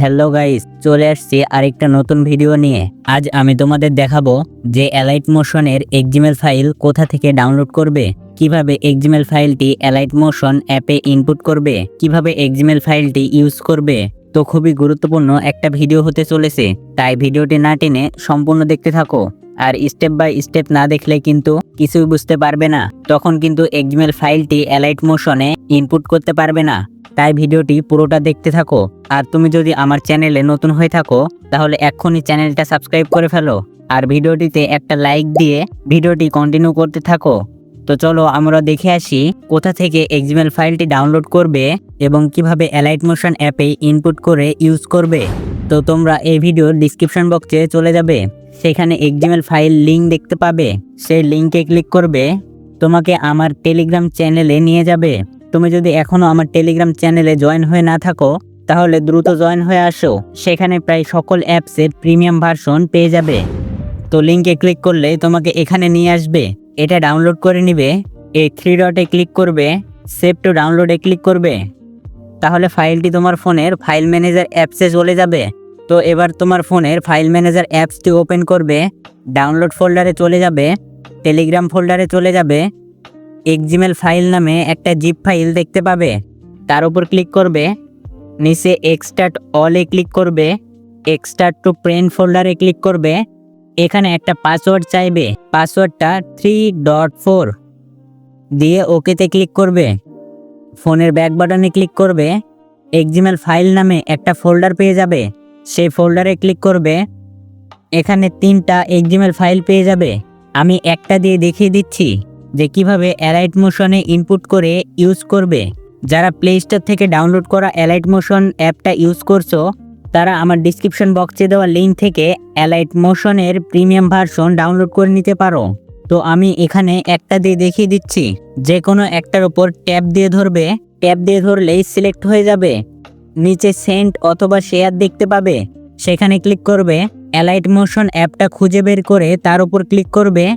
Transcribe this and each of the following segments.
Hello guys, চলে আসছি আরেকটা নতুন ভিডিও নিয়ে। আজ আমি তোমাদের দেখাবো যে অ্যালাইট মোশনের এক্সিমেল ফাইল কোথা থেকে ডাউনলোড করবে, কীভাবে এক্সিমেল ফাইলটি অ্যালাইট মোশন অ্যাপে ইনপুট করবে, কীভাবে এক্সিমেল ফাইলটি ইউজ করবে। তো খুবই গুরুত্বপূর্ণ একটা ভিডিও হতে চলেছে, তাই ভিডিওটি না টেনে সম্পূর্ণ দেখতে থাকো। আর স্টেপ বাই স্টেপ না দেখলে কিন্তু কিছুই বুঝতে পারবে না, তখন কিন্তু এক্সিমেল ফাইলটি অ্যালাইট মোশনে ইনপুট করতে পারবে না। তাই ভিডিওটি পুরোটা দেখতে থাকো। আর তুমি যদি আমার চ্যানেলে নতুন হয়ে থাকো, তাহলে এক্ষুনি চ্যানেলটা সাবস্ক্রাইব করে ফেলো। আর ভিডিওটিতে একটা লাইক দিয়ে ভিডিওটি কন্টিনিউ করতে থাকো। তো চলো আমরা দেখে আসি কোথা থেকে এক্সিমেল ফাইলটি ডাউনলোড করবে এবং কীভাবে অ্যালাইট মোশন অ্যাপে ইনপুট করে ইউজ করবে। তো তোমরা এই ভিডিওর ডিসক্রিপশন বক্সে চলে যাবে। সেখানে এক্সিমেল ফাইল লিঙ্ক দেখতে পাবে। সেই লিঙ্কে ক্লিক করবে। তোমাকে আমার টেলিগ্রাম চ্যানেলে নিয়ে যাবে। তুমি যদি এখনও আমার টেলিগ্রাম চ্যানেলে জয়েন হয়ে না থাকো, তাহলে দ্রুত জয়েন হয়ে আসো। সেখানে প্রায় সকল অ্যাপসের প্রিমিয়াম ভার্সন পেয়ে যাবে। তো লিঙ্কে ক্লিক করলে তোমাকে এখানে নিয়ে আসবে। এটা ডাউনলোড করে নিবে, এই থ্রি ডটে ক্লিক করবে সেভ টু ডাউনলোডে ক্লিক করবে। তাহলে ফাইলটি তোমার ফোনের ফাইল ম্যানেজার অ্যাপসে চলে যাবে। তো এবার তোমার ফোনের ফাইল ম্যানেজার অ্যাপসটি ওপেন করবে ডাউনলোড ফোল্ডারে চলে যাবে টেলিগ্রাম ফোল্ডারে চলে যাবে এক্সিমেল ফাইল নামে একটা জিপ ফাইল দেখতে পাবে। তার উপর ক্লিক করবে। নিচে এক্সটার্ট অলে ক্লিক করবে। এক্সটার্ট টু প্রিন্ট ফোল্ডারে ক্লিক করবে। এখানে একটা পাসওয়ার্ড চাইবে। পাসওয়ার্ডটা থ্রি ডট ফোর দিয়ে ওকেতে ক্লিক করবে। ফোনের ব্যাক বাটনে ক্লিক করবে। এক্সিমেল ফাইল নামে একটা ফোল্ডার পেয়ে যাবে। সেই ফোল্ডারে ক্লিক করবে। এখানে তিনটা এক্সিমেল ফাইল পেয়ে যাবে। আমি একটা দিয়ে দেখিয়ে দিচ্ছি। যে কীভাবে অ্যালাইট মোশনে ইনপুট করে ইউজ করবে। যারা প্লে স্টোর থেকে ডাউনলোড করা অ্যালাইট মোশন অ্যাপটা ইউজ করছ, তারা আমার ডিসক্রিপশন বক্সে দেওয়া লিঙ্ক থেকে অ্যালাইট মোশনের প্রিমিয়াম ভার্সন ডাউনলোড করে নিতে পারো। তো আমি এখানে একটা দিয়ে দেখিয়ে দিচ্ছি। যে কোনো একটার ওপর ট্যাপ দিয়ে ধরবে। ট্যাপ দিয়ে ধরলেই সিলেক্ট হয়ে যাবে। নিচে সেন্ট অথবা শেয়ার দেখতে পাবে। সেখানে ক্লিক করবে। অ্যালাইট মোশন অ্যাপটা খুঁজে বের করে তার উপর ক্লিক করবে।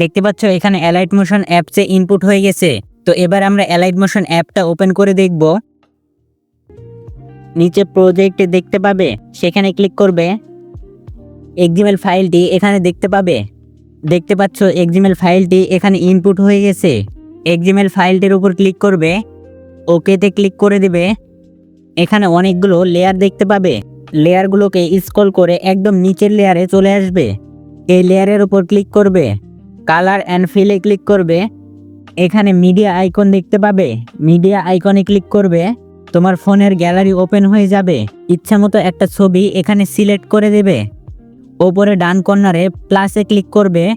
দেখতে পাচ্ছ, এখানে অ্যালাইট মোশন অ্যাপসে ইনপুট হয়ে গেছে। তো এবার আমরা অ্যালাইট মোশন অ্যাপটা ওপেন করে দেখব। নিচে প্রজেক্টে দেখতে পাবে, সেখানে ক্লিক করবে। এক্সিমেল ফাইলটি এখানে দেখতে পাবে। দেখতে পাচ্ছ এক্সিমেল ফাইলটি এখানে ইনপুট হয়ে গেছে। এক্সিমেল ফাইলটির উপর ক্লিক করবে ওকেতে ক্লিক করে দেবে। এখানে অনেকগুলো লেয়ার দেখতে পাবে। লেয়ারগুলোকে স্ক্রল করে একদম নিচের লেয়ারে চলে আসবে। এই লেয়ারের উপর ক্লিক করবে। কালার অ্যান্ড ফিলে ক্লিক করবে। এখানে মিডিয়া আইকন দেখতে পাবে। মিডিয়া আইকনে ক্লিক করবে। তোমার ফোনের গ্যালারি ওপেন হয়ে যাবে। ইচ্ছা মতো একটা ছবি এখানে সিলেক্ট করে দেবে। ওপরে ডান কর্নারে প্লাসে ক্লিক করবে।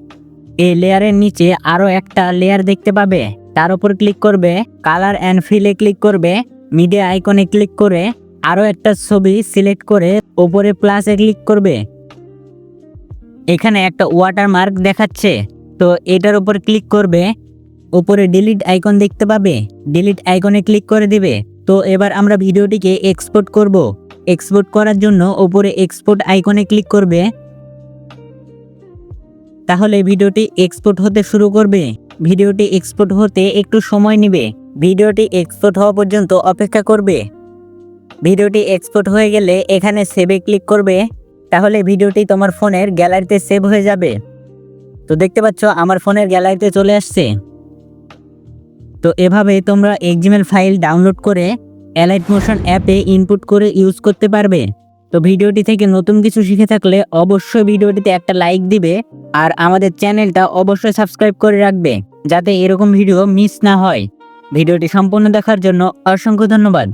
এই লেয়ারের নিচে আরও একটা লেয়ার দেখতে পাবে। তার উপর ক্লিক করবে। কালার অ্যান্ড ফিলে ক্লিক করবে। মিডিয়া আইকনে ক্লিক করে আরও একটা ছবি সিলেক্ট করে ওপরে প্লাসে ক্লিক করবে। এখানে একটা ওয়াটারমার্ক দেখাচ্ছে। তো এটার উপর ক্লিক করবে, উপরে ডিলিট আইকন দেখতে পাবে ডিলিট আইকনে ক্লিক করে দিবে। তো এবার আমরা ভিডিওটিকে এক্সপোর্ট করব। এক্সপোর্ট করার জন্য উপরে এক্সপোর্ট আইকনে ক্লিক করবে। তাহলে ভিডিওটি এক্সপোর্ট হতে শুরু করবে। ভিডিওটি এক্সপোর্ট হতে একটু সময় নেবে। ভিডিওটি এক্সপোর্ট হওয়া পর্যন্ত অপেক্ষা করবে। ভিডিওটি এক্সপোর্ট হয়ে গেলে এখানে সেভে ক্লিক করবে। তাহলে ভিডিওটি তোমার ফোনের গ্যালারিতে সেভ হয়ে যাবে। তো দেখতে পাচ্ছ, আমার ফোনের গ্যালারিতে চলে আসছে। তো এভাবে তোমরা এক্সিমেল ফাইল ডাউনলোড করে অ্যালাইট মোশন অ্যাপে ইনপুট করে ইউজ করতে পারবে। তো ভিডিওটি থেকে নতুন কিছু শিখে থাকলে অবশ্যই ভিডিওটিতে একটা লাইক দিবে আর আমাদের চ্যানেলটা অবশ্যই সাবস্ক্রাইব করে রাখবে, যাতে এরকম ভিডিও মিস না হয়। ভিডিওটি সম্পূর্ণ দেখার জন্য অসংখ্য ধন্যবাদ।